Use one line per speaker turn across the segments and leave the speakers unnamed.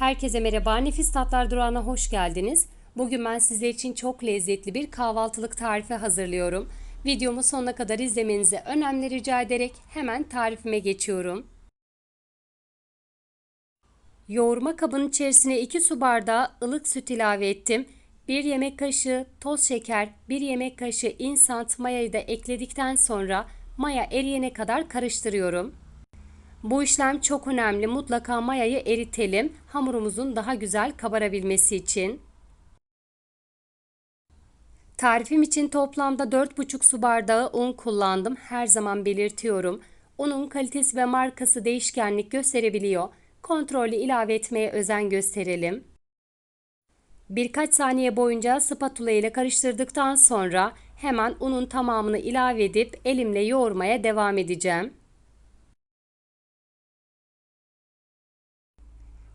Herkese merhaba. Nefis Tatlar Durağı'na hoş geldiniz. Bugün ben sizler için çok lezzetli bir kahvaltılık tarifi hazırlıyorum. Videomu sonuna kadar izlemenizi önemli rica ederek hemen tarifime geçiyorum. Yoğurma kabının içerisine 2 su bardağı ılık süt ilave ettim. 1 yemek kaşığı toz şeker, 1 yemek kaşığı instant mayayı da ekledikten sonra maya eriyene kadar karıştırıyorum. Bu işlem çok önemli. Mutlaka mayayı eritelim. Hamurumuzun daha güzel kabarabilmesi için. Tarifim için toplamda 4,5 su bardağı un kullandım. Her zaman belirtiyorum. Unun kalitesi ve markası değişkenlik gösterebiliyor. Kontrollü ilave etmeye özen gösterelim. Birkaç saniye boyunca spatula ile karıştırdıktan sonra hemen unun tamamını ilave edip elimle yoğurmaya devam edeceğim.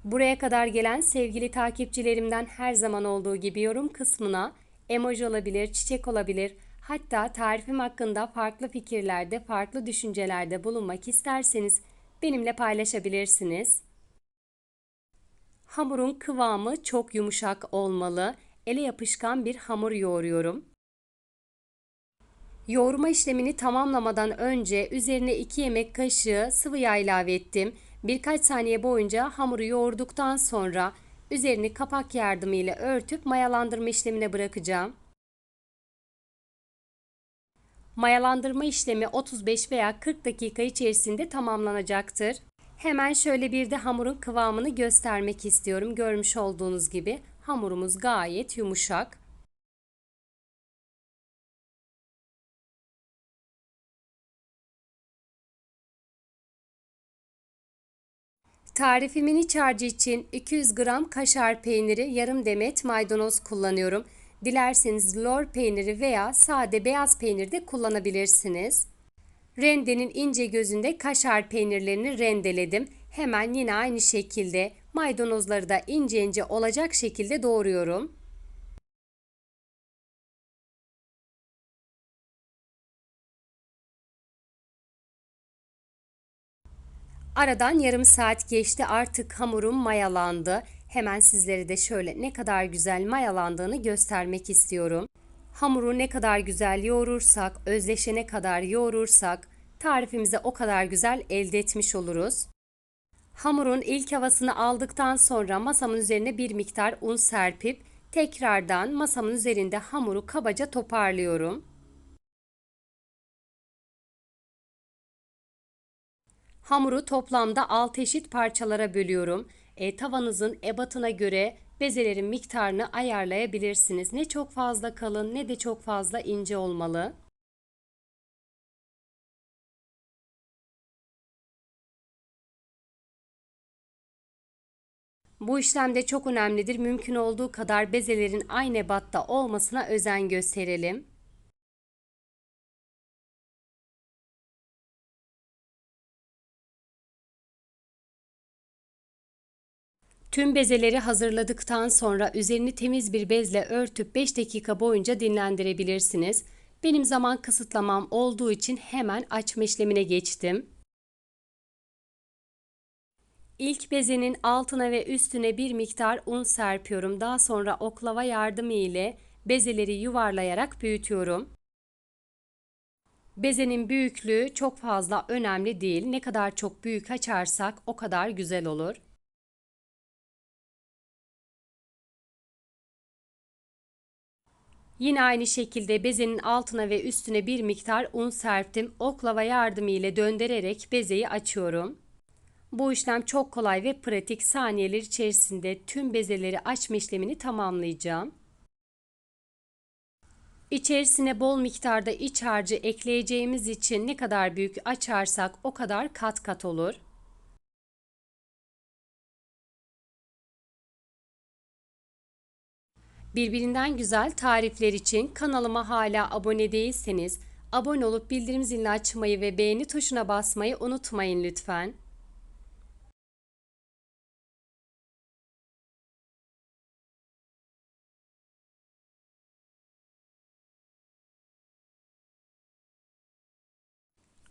Buraya kadar gelen sevgili takipçilerimden her zaman olduğu gibi yorum kısmına emoji olabilir, çiçek olabilir, hatta tarifim hakkında farklı fikirlerde, farklı düşüncelerde bulunmak isterseniz benimle paylaşabilirsiniz. Hamurun kıvamı çok yumuşak olmalı. Ele yapışkan bir hamur yoğuruyorum. Yoğurma işlemini tamamlamadan önce üzerine 2 yemek kaşığı sıvı yağ ilave ettim. Birkaç saniye boyunca hamuru yoğurduktan sonra üzerini kapak yardımıyla örtüp mayalandırma işlemine bırakacağım. Mayalandırma işlemi 35 veya 40 dakika içerisinde tamamlanacaktır. Hemen şöyle bir de hamurun kıvamını göstermek istiyorum. Görmüş olduğunuz gibi hamurumuz gayet yumuşak. Tarifimin iç harcı için 200 gram kaşar peyniri, yarım demet maydanoz kullanıyorum. Dilerseniz lor peyniri veya sade beyaz peynir de kullanabilirsiniz. Rendenin ince gözünde kaşar peynirlerini rendeledim. Hemen yine aynı şekilde maydanozları da ince ince olacak şekilde doğruyorum. Aradan yarım saat geçti artık hamurum mayalandı. Hemen sizlere de şöyle ne kadar güzel mayalandığını göstermek istiyorum. Hamuru ne kadar güzel yoğurursak, özleşene kadar yoğurursak tarifimize o kadar güzel elde etmiş oluruz. Hamurun ilk havasını aldıktan sonra masamın üzerine bir miktar un serpip tekrardan masamın üzerinde hamuru kabaca toparlıyorum. Hamuru toplamda 6 eşit parçalara bölüyorum. E, tavanızın ebatına göre bezelerin miktarını ayarlayabilirsiniz. Ne çok fazla kalın ne de çok fazla ince olmalı. Bu işlemde çok önemlidir. Mümkün olduğu kadar bezelerin aynı ebatta olmasına özen gösterelim. Tüm bezeleri hazırladıktan sonra üzerini temiz bir bezle örtüp 5 dakika boyunca dinlendirebilirsiniz. Benim zaman kısıtlamam olduğu için hemen açma işlemine geçtim. İlk bezenin altına ve üstüne bir miktar un serpiyorum. Daha sonra oklava yardımı ile bezeleri yuvarlayarak büyütüyorum. Bezenin büyüklüğü çok fazla önemli değil. Ne kadar çok büyük açarsak o kadar güzel olur. Yine aynı şekilde bezenin altına ve üstüne bir miktar un serptim. Oklava yardımı ile döndürerek bezeyi açıyorum. Bu işlem çok kolay ve pratik saniyeler içerisinde tüm bezeleri açma işlemini tamamlayacağım. İçerisine bol miktarda iç harcı ekleyeceğimiz için ne kadar büyük açarsak o kadar kat kat olur. Birbirinden güzel tarifler için kanalıma hala abone değilseniz abone olup bildirim zilini açmayı ve beğeni tuşuna basmayı unutmayın lütfen.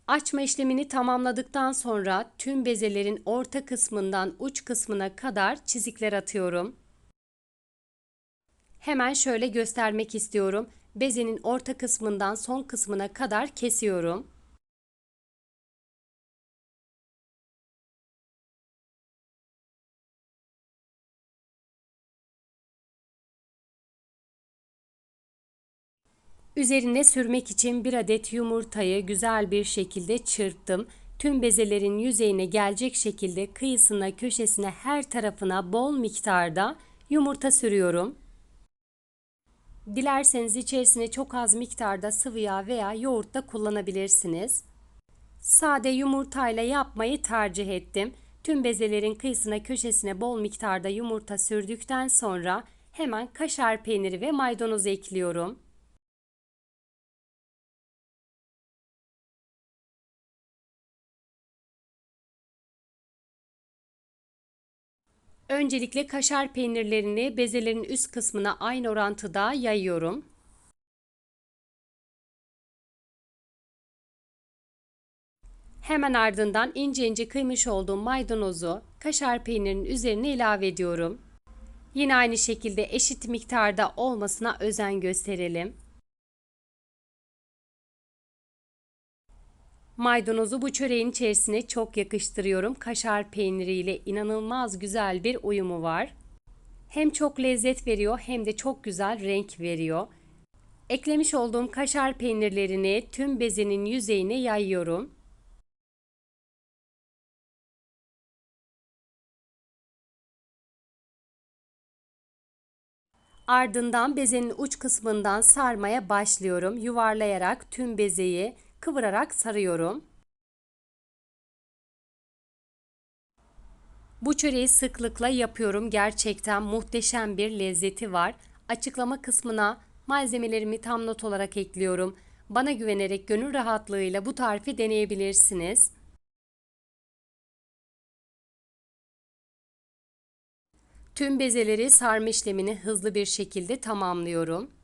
Açma işlemini tamamladıktan sonra tüm bezelerin orta kısmından uç kısmına kadar çizikler atıyorum. Hemen şöyle göstermek istiyorum. Bezenin orta kısmından son kısmına kadar kesiyorum. Üzerine sürmek için bir adet yumurtayı güzel bir şekilde çırptım. Tüm bezelerin yüzeyine gelecek şekilde kıyısına, köşesine, her tarafına bol miktarda yumurta sürüyorum. Dilerseniz içerisine çok az miktarda sıvı yağ veya yoğurt da kullanabilirsiniz. Sade yumurtayla yapmayı tercih ettim. Tüm bezelerin kıyısına köşesine bol miktarda yumurta sürdükten sonra hemen kaşar peyniri ve maydanoz ekliyorum. Öncelikle kaşar peynirlerini bezelerin üst kısmına aynı orantıda yayıyorum. Hemen ardından ince ince kıymış olduğum maydanozu kaşar peynirinin üzerine ilave ediyorum. Yine aynı şekilde eşit miktarda olmasına özen gösterelim. Maydanozu bu çöreğin içerisine çok yakıştırıyorum. Kaşar peyniriyle inanılmaz güzel bir uyumu var. Hem çok lezzet veriyor hem de çok güzel renk veriyor. Eklemiş olduğum kaşar peynirlerini tüm bezenin yüzeyine yayıyorum. Ardından bezenin uç kısmından sarmaya başlıyorum. Yuvarlayarak tüm bezeyi kıvırarak sarıyorum. Bu çöreği sıklıkla yapıyorum. Gerçekten muhteşem bir lezzeti var. Açıklama kısmına malzemelerimi tam not olarak ekliyorum. Bana güvenerek gönül rahatlığıyla bu tarifi deneyebilirsiniz. Tüm bezeleri sarma işlemini hızlı bir şekilde tamamlıyorum.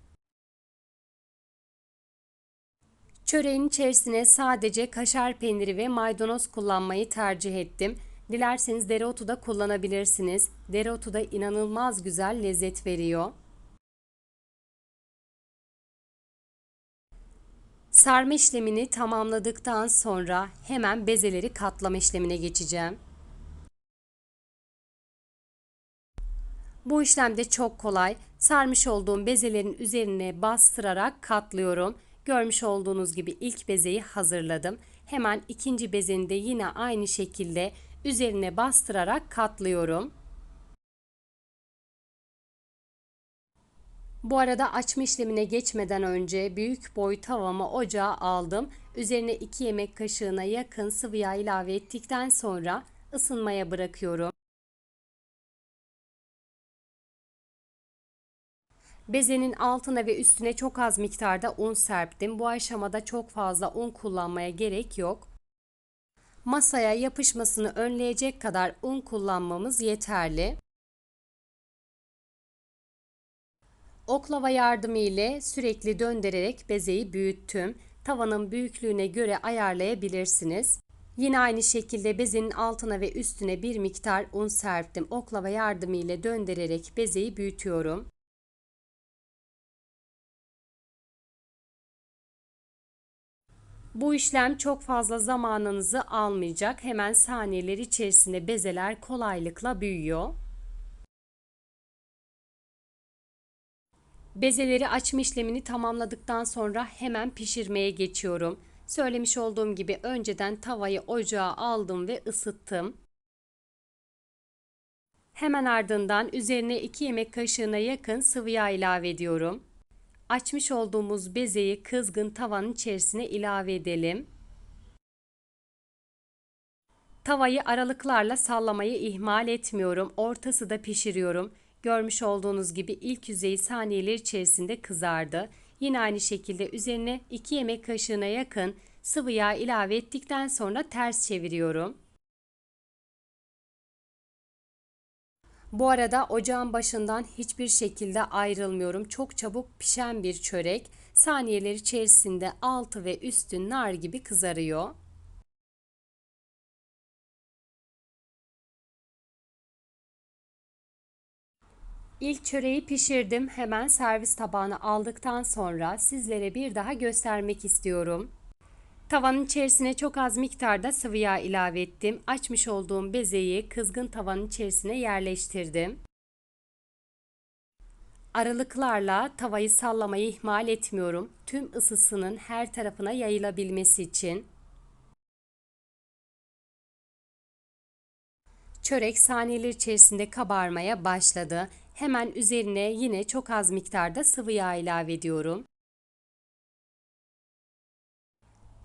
Çöreğin içerisine sadece kaşar peyniri ve maydanoz kullanmayı tercih ettim. Dilerseniz dereotu da kullanabilirsiniz. Dereotu da inanılmaz güzel lezzet veriyor. Sarma işlemini tamamladıktan sonra hemen bezeleri katlama işlemine geçeceğim. Bu işlem de çok kolay. Sarmış olduğum bezelerin üzerine bastırarak katlıyorum. Görmüş olduğunuz gibi ilk bezeyi hazırladım. Hemen ikinci bezeni de yine aynı şekilde üzerine bastırarak katlıyorum. Bu arada açma işlemine geçmeden önce büyük boy tavamı ocağa aldım. Üzerine 2 yemek kaşığına yakın sıvı yağ ilave ettikten sonra ısınmaya bırakıyorum. Bezenin altına ve üstüne çok az miktarda un serptim. Bu aşamada çok fazla un kullanmaya gerek yok. Masaya yapışmasını önleyecek kadar un kullanmamız yeterli. Oklava yardımı ile sürekli döndürerek bezeyi büyüttüm. Tavanın büyüklüğüne göre ayarlayabilirsiniz. Yine aynı şekilde bezenin altına ve üstüne bir miktar un serptim. Oklava yardımı ile döndürerek bezeyi büyütüyorum. Bu işlem çok fazla zamanınızı almayacak. Hemen saniyeler içerisinde bezeler kolaylıkla büyüyor. Bezeleri açma işlemini tamamladıktan sonra hemen pişirmeye geçiyorum. Söylemiş olduğum gibi önceden tavayı ocağa aldım ve ısıttım. Hemen ardından üzerine 2 yemek kaşığına yakın sıvı yağ ilave ediyorum açmış olduğumuz bezeyi kızgın tavanın içerisine ilave edelim. Tavayı aralıklarla sallamayı ihmal etmiyorum. Ortası da pişiriyorum. Görmüş olduğunuz gibi ilk yüzeyi saniyeler içerisinde kızardı. Yine aynı şekilde üzerine 2 yemek kaşığına yakın sıvı yağ ilave ettikten sonra ters çeviriyorum. Bu arada ocağın başından hiçbir şekilde ayrılmıyorum. Çok çabuk pişen bir çörek. Saniyeler içerisinde altı ve üstü nar gibi kızarıyor. İlk çöreği pişirdim. Hemen servis tabağına aldıktan sonra sizlere bir daha göstermek istiyorum. Tavanın içerisine çok az miktarda sıvı yağ ilave ettim. Açmış olduğum bezeyi kızgın tavanın içerisine yerleştirdim. Aralıklarla tavayı sallamayı ihmal etmiyorum. Tüm ısısının her tarafına yayılabilmesi için. Çörek saniyeler içerisinde kabarmaya başladı. Hemen üzerine yine çok az miktarda sıvı yağ ilave ediyorum.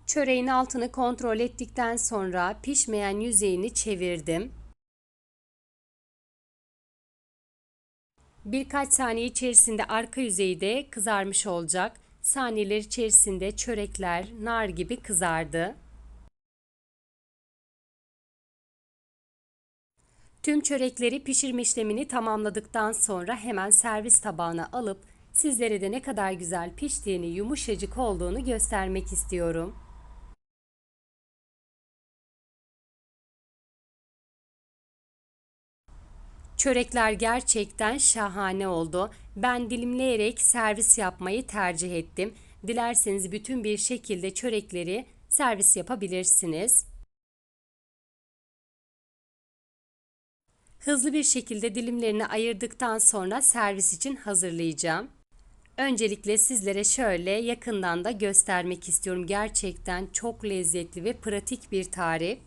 Çöreğin altını kontrol ettikten sonra pişmeyen yüzeyini çevirdim. Birkaç saniye içerisinde arka yüzeyi de kızarmış olacak. Saniyeler içerisinde çörekler nar gibi kızardı. Tüm çörekleri pişirme işlemini tamamladıktan sonra hemen servis tabağına alıp sizlere de ne kadar güzel piştiğini, yumuşacık olduğunu göstermek istiyorum. Çörekler gerçekten şahane oldu. Ben dilimleyerek servis yapmayı tercih ettim. Dilerseniz bütün bir şekilde çörekleri servis yapabilirsiniz. Hızlı bir şekilde dilimlerini ayırdıktan sonra servis için hazırlayacağım. Öncelikle sizlere şöyle yakından da göstermek istiyorum. Gerçekten çok lezzetli ve pratik bir tarif.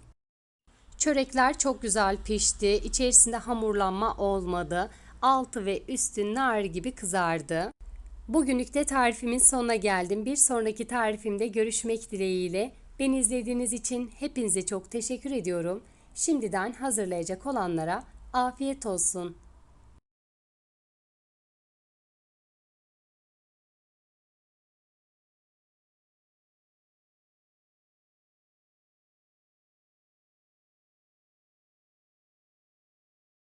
Çörekler çok güzel pişti. İçerisinde hamurlanma olmadı. Altı ve üstü nar gibi kızardı. Bugünlük de tarifimin sonuna geldim. Bir sonraki tarifimde görüşmek dileğiyle. Beni izlediğiniz için hepinize çok teşekkür ediyorum. Şimdiden hazırlayacak olanlara afiyet olsun.